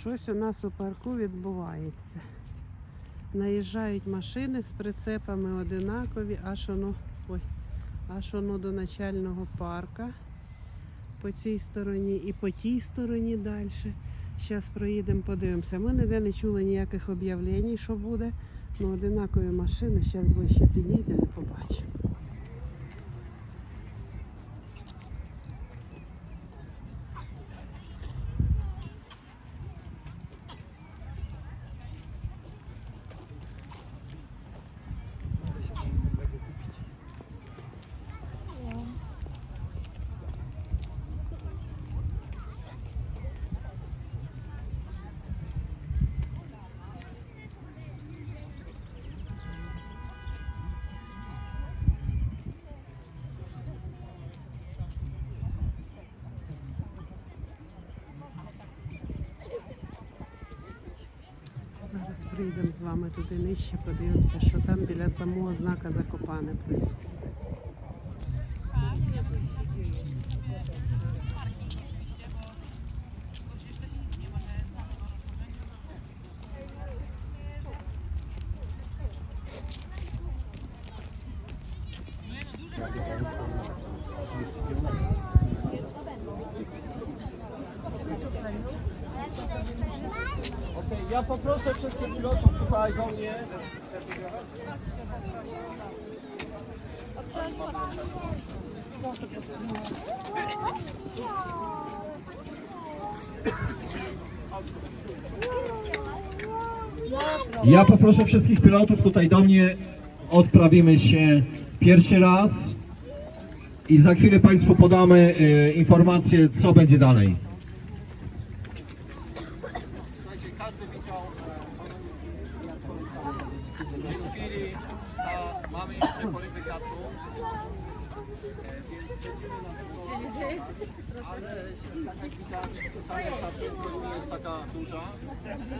Щось у нас у парку відбувається. Наїжджають машини з прицепами одинакові, аж воно, ой, аж воно до начального парка по цій стороні і по тій стороні далі. Зараз проїдемо, подивимося. Ми ніде не чули ніяких об'явлень, що буде. Ну, одинакові машини, зараз ближче підійдемо і побачимо. Зараз прийдемо з вами туди нижче, подивимося, що там біля самого знака Закопане відбувається. Ja poproszę wszystkich pilotów tutaj do mnie. Odprawimy się pierwszy raz i za chwilę Państwu podamy e, informację, co będzie dalej. ale tak jak widać, to cała ta nie jest taka duża.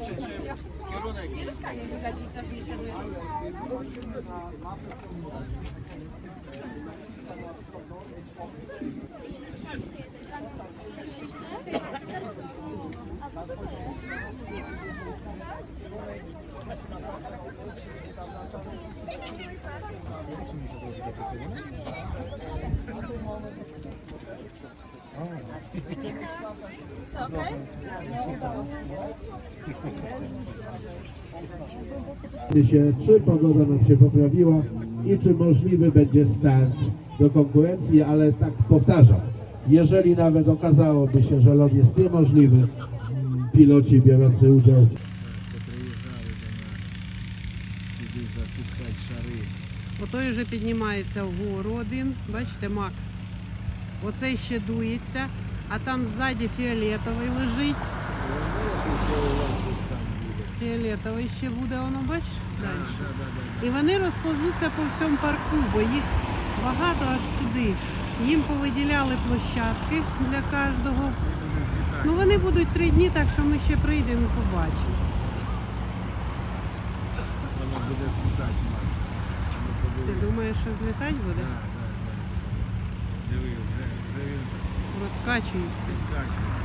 Przy czym kierunek Nie dostaniesz rodziców, nie szanujesz. Thank you. się, czy pogoda nam się poprawiła i czy możliwy będzie start do konkurencji, ale tak powtarzam, jeżeli nawet okazałoby się, że lot jest niemożliwy, mm, piloci biorący udział Приїжджали до нас сюди запускати шари. Отой вже піднімається вгору один, бачите, Макс. Оцей ще дується, А там ззаді фіолетовий лежить. Фіолетовий ще буде, воно бачиш? Далі. І вони розповзуться по всьому парку, бо їх багато аж туди. Їм повиділяли площадки для кожного. Ну вони будуть три дні, так що ми ще прийдемо і побачимо. Воно буде злітати. Ну, Ти думаєш, що злітати буде? Да, да, да. Диви, вже, вже він Розкачується. скачується.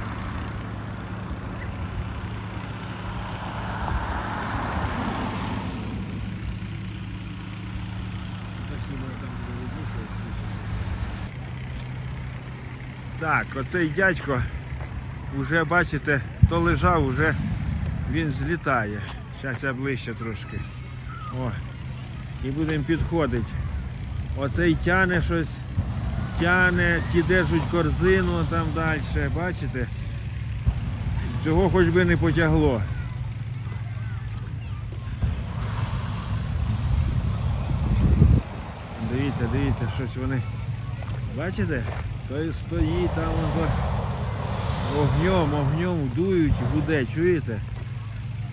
Так, оцей дядько, вже бачите, то лежав, уже він злітає. Зараз я ближче трошки. О. І будемо підходити. Оцей тяне щось, тяне, ті держуть корзину там далі. Бачите? Цього хоч би не потягло. Дивіться, дивіться, щось вони. Бачите? Той стоїть там ото огнем, огнем дують, гуде, чуєте?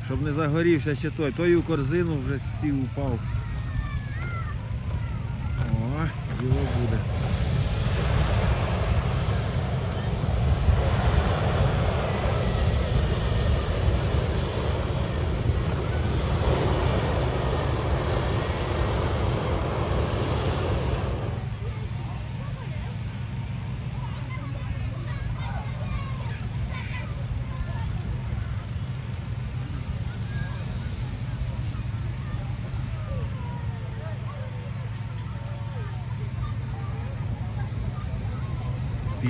Щоб не загорівся ще той. Той у корзину вже сів упав. О, його буде.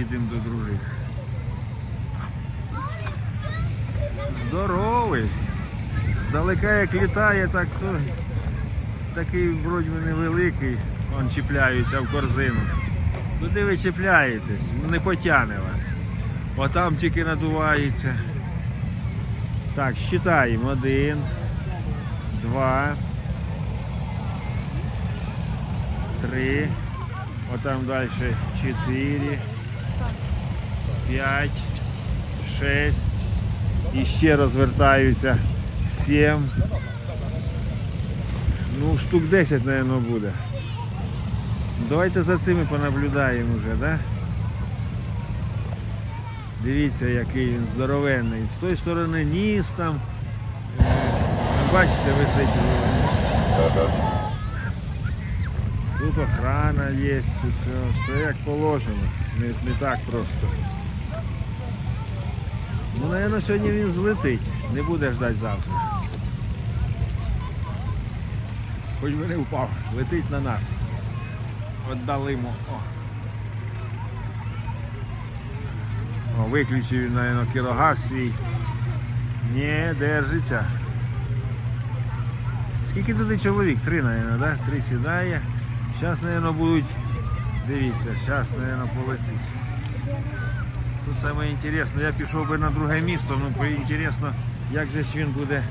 Підемо до других. Здоровий. Здалека як літає, так то такий вроді невеликий. Вон чіпляються в корзину. Куди ви чіпляєтесь? Не потягне вас. Отам тільки надувається. Так, считаємо. Один, два, три. Отам далі чотири, п'ять, шесть. І ще розвертаються сім. Ну, штук 10, мабуть, буде. Давайте за цими понаблюдаємо вже, да? Дивіться, який він здоровенний. З тої сторони ніс там. Е, Бачите, висить. Тут охрана є, все, все як положено. Не, не так просто. Ну, мабуть, сьогодні він злетить. Не буде ждати завтра. Хоч би не впав, летить на нас. Отдалимо. О. Виключив він, мабуть, кірогаз свій. Ні, держиться. Скільки туди чоловік? Три, мабуть, да? Три сідає. Зараз, мабуть, будуть. Дивіться, зараз, мабуть, полетить. Тут саме інтересно, я пішов би на друге місто, ну інтересно, як же ж він буде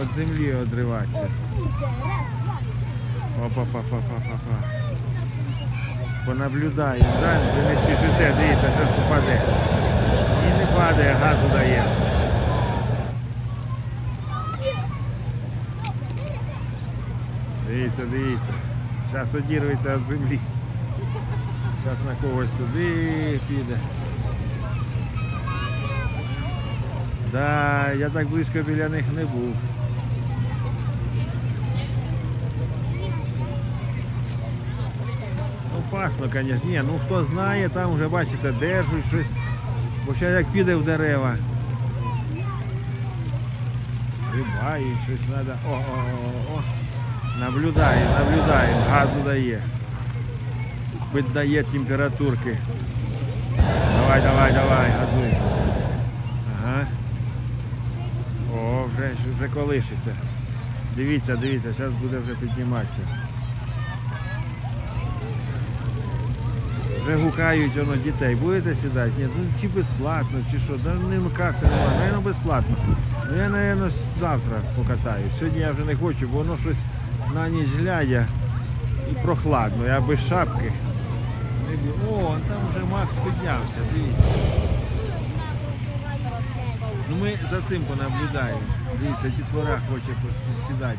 від землі відриватися. Опа-па-па-па-па-па. Понаблюдаємо, да? Ви не спішите, дивіться, що попаде. І не падає, газу дає. Дивіться, дивіться. Зараз одірветься від землі. Зараз на когось туди піде. Да, я так близько біля них не був. Опасно, звісно. Ні, ну хто знає, там вже бачите, держуть щось. Бо ще як піде в дерева. Стрибає, щось треба. О, о, о, о. Наблюдає, наблюдає, газу дає. Піддає температурки. Давай, давай, давай, газуй. Ага. О, вже, вже колишиться. Дивіться, дивіться, зараз буде вже підніматися. Вже гукають воно дітей. Будете сідати? Ні, ну чи безплатно, чи що? Да не каси немає, наверно, безплатно. Ну я, напевно, завтра покатаюсь. Сьогодні я вже не хочу, бо воно щось на ніч глядя і прохладно. Я без шапки. О, там вже Макс піднявся, дивіться. Ну ми за цим понаблюдаємо. Дивіться, дітвора хоче посідати.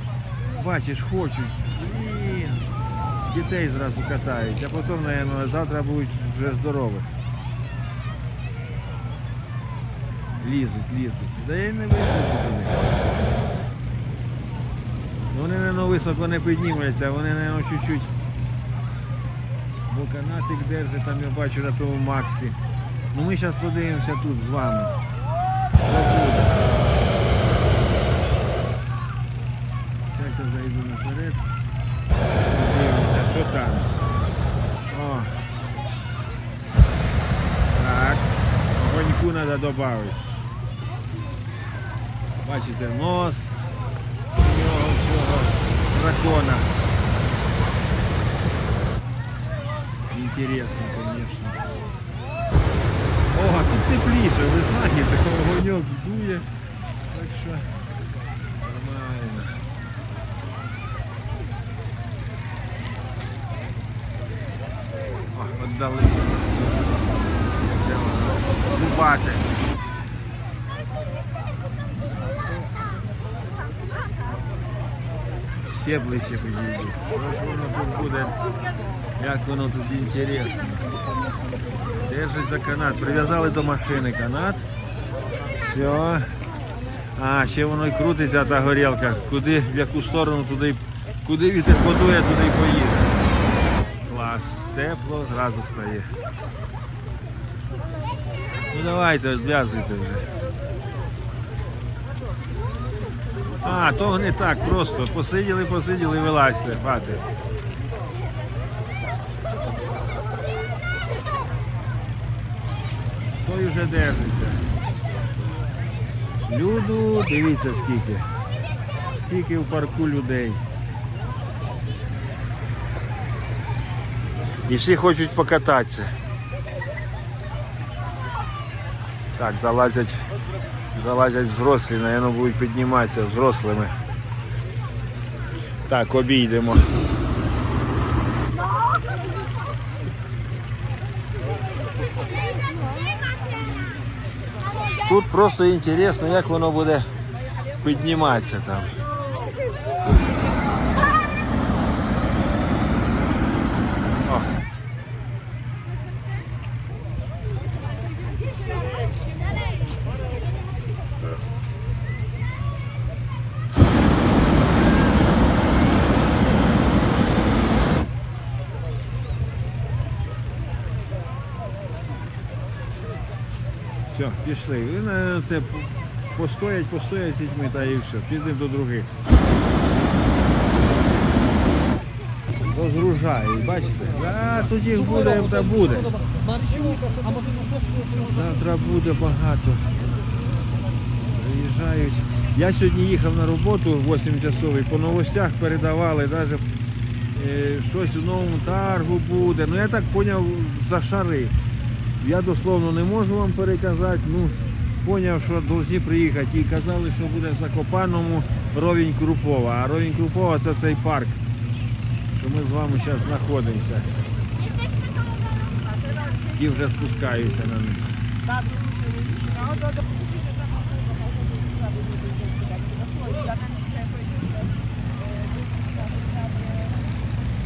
Бачиш, хочуть. Блін. Дітей зразу катають, а потім, наверное, завтра будуть вже здорові. Лізуть, лізуть. Да я не вийду туди. Вони, наверное, високо не піднімуться, вони, наверное, чуть-чуть. Бо канатик держить, там я бачу на тому Максі. Ну ми зараз подивимося тут з вами. Зараз я зайду наперед. Подивимося, що там. О. Так. Огоньку треба додати. Бачите, нос дракона. Интересно, конечно. О, а тут тепліше, ви знаєте, огоньок дує. Так що нормально. О, отдали. Зубати. Все ближче підійдуть. Ось воно тут буде, як воно тут інтересно. Держить за канат. Прив'язали до машини канат. Все. А, ще воно і крутиться та горілка. Куди, в яку сторону, туди, куди вітер подує, туди й поїде. Клас. Тепло, зразу стає. Ну давайте, зв'язуйте вже. А, то не так просто. Посиділи, посиділи, вилазьте, хватить. той вже держиться. Люду, дивіться скільки. Скільки в парку людей. І всі хочуть покататися. Так, залазять, залазять взрослі, напевно, будуть підніматися взрослими. Так, обійдемо. Тут просто інтересно, як воно буде підніматися там. Все, пішли. На це постоять, постоять з дітьми та і все. Підемо до других. Розгружають, бачите? А тут їх буде та буде. Завтра буде багато. Приїжджають. Я сьогодні їхав на роботу 8 часовий, по новостях передавали, навіть е, щось у новому таргу буде. Ну я так зрозумів, за шари. Я дословно не можу вам переказати, ну, поняв, що повинні приїхати. І казали, що буде в Закопаному ровень Крупова. А ровень Крупова це цей парк, що ми з вами зараз знаходимося. Ті вже спускаються на низ.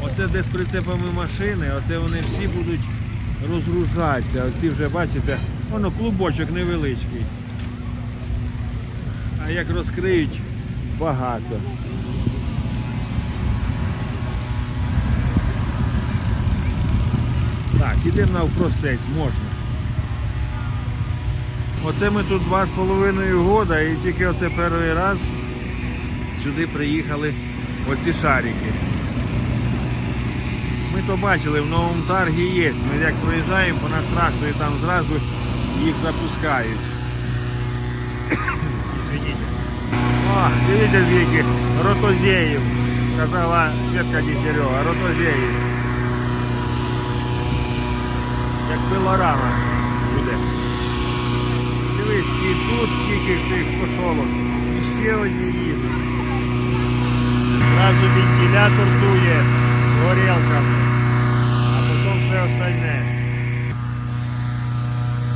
Оце де з прицепами машини, оце вони всі будуть розгружатися. Оці вже бачите, воно клубочок невеличкий. А як розкриють, багато. Так, ідемо навпростець, можна. Оце ми тут два з половиною года і тільки оце перший раз сюди приїхали оці шарики. Ми то бачили, в новому таргі є. Ми як проїжджаємо понад трасою, там зразу їх запускають. О, дивіться звідки ротозеїв. Казала Святка Дігтярьова, ротозеїв. Як пилорама буде. Дивись, і тут скільки цих кошолок. І ще одні їдуть. Зразу вентилятор дує горілками, а потім все остальне.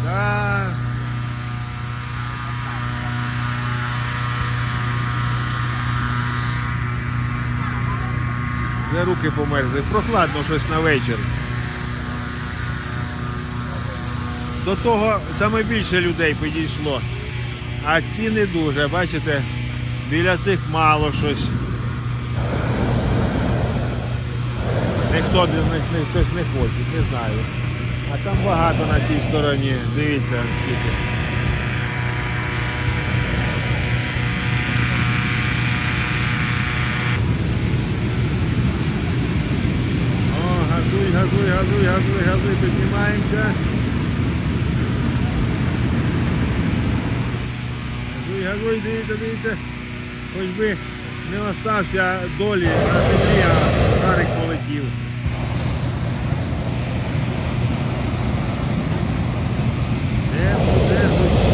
Да. Вже руки померзли. Прохладно щось на вечір. До того саме більше людей підійшло. А ці не дуже, бачите, біля цих мало щось. Ніхто них не, хтось не хоче, не знаю. А там багато на цій стороні. Дивіться скільки. О, газуй, газуй, газуй, газуй, газуй, піднімаємося. Газуй, газуй, дивіться, дивіться. Хоч би не остався долі на землі, а шарик полетів. Де тут, де тут?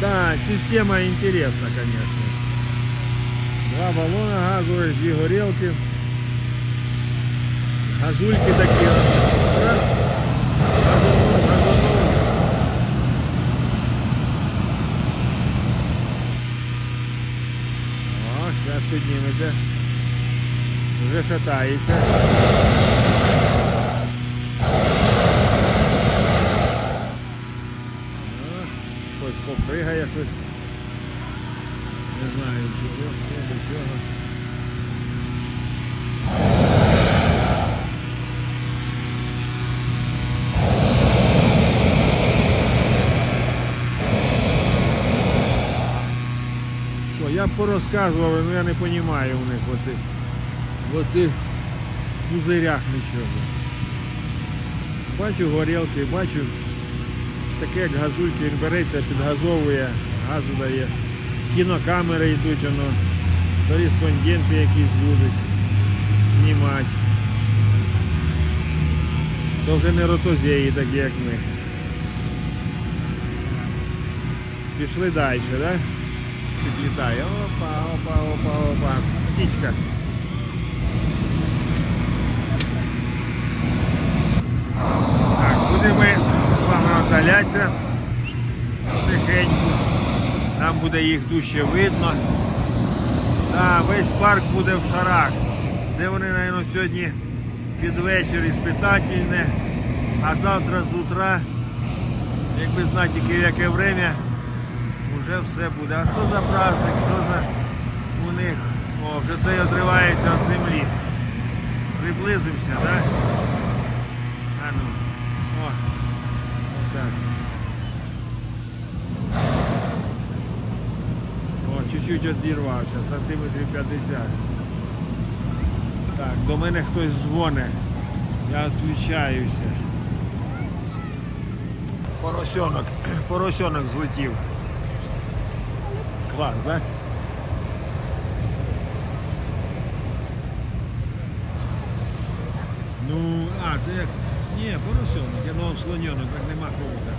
Да, система интересна, конечно. Два баллона газовых, две горелки. Газульки такие. О, зараз підніметься. Вже шатається. Хоч попригає щось. Не знаю чого, до чого. Порозказували, ну я не розумію у них в оцих, в оцих пузирях нічого. Бачу горілки, бачу таке як газульки, він береться, підгазовує, газу дає. Кінокамери йдуть, воно, кореспонденти якісь будуть знімати. То вже не ротозеї такі, як ми. Пішли далі, так? Да? Підлітає. Опа, опа, опа, опа. Птічка. Так, будемо з вами отдалятися тихенько. Там буде їх дужче видно. Да, весь парк буде в шарах. Це вони, мабуть, сьогодні під вечір іспитательне, а завтра з утра, якби знати тільки в яке время, вже все буде. А що за праздник, що за у них? О, вже цей відривається від землі. Приблизимося, так? А ну. О. Так. О, чуть-чуть відірвався, сантиметрів 50. Так, до мене хтось дзвонить. Я відключаюся. Поросенок, поросенок злетів. Так? Да? Ну, а, це як. Ні, поросенок, я думав слоненок, так нема ховика.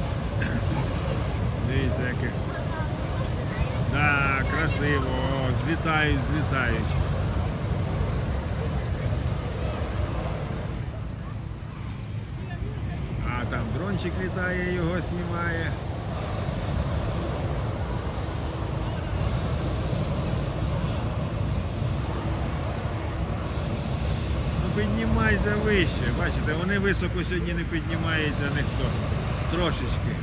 Дивіться, яке. Так, красиво, злітають, злітають. А там дрончик літає, його знімає. Піднімайся вище. Бачите, вони високо сьогодні не піднімаються ніхто. Трошечки.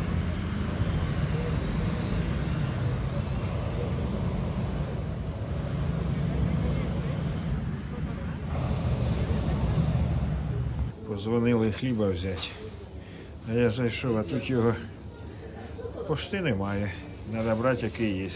Позвонили хліба взяти. А я зайшов, а тут його пошти немає. Треба брати, який є.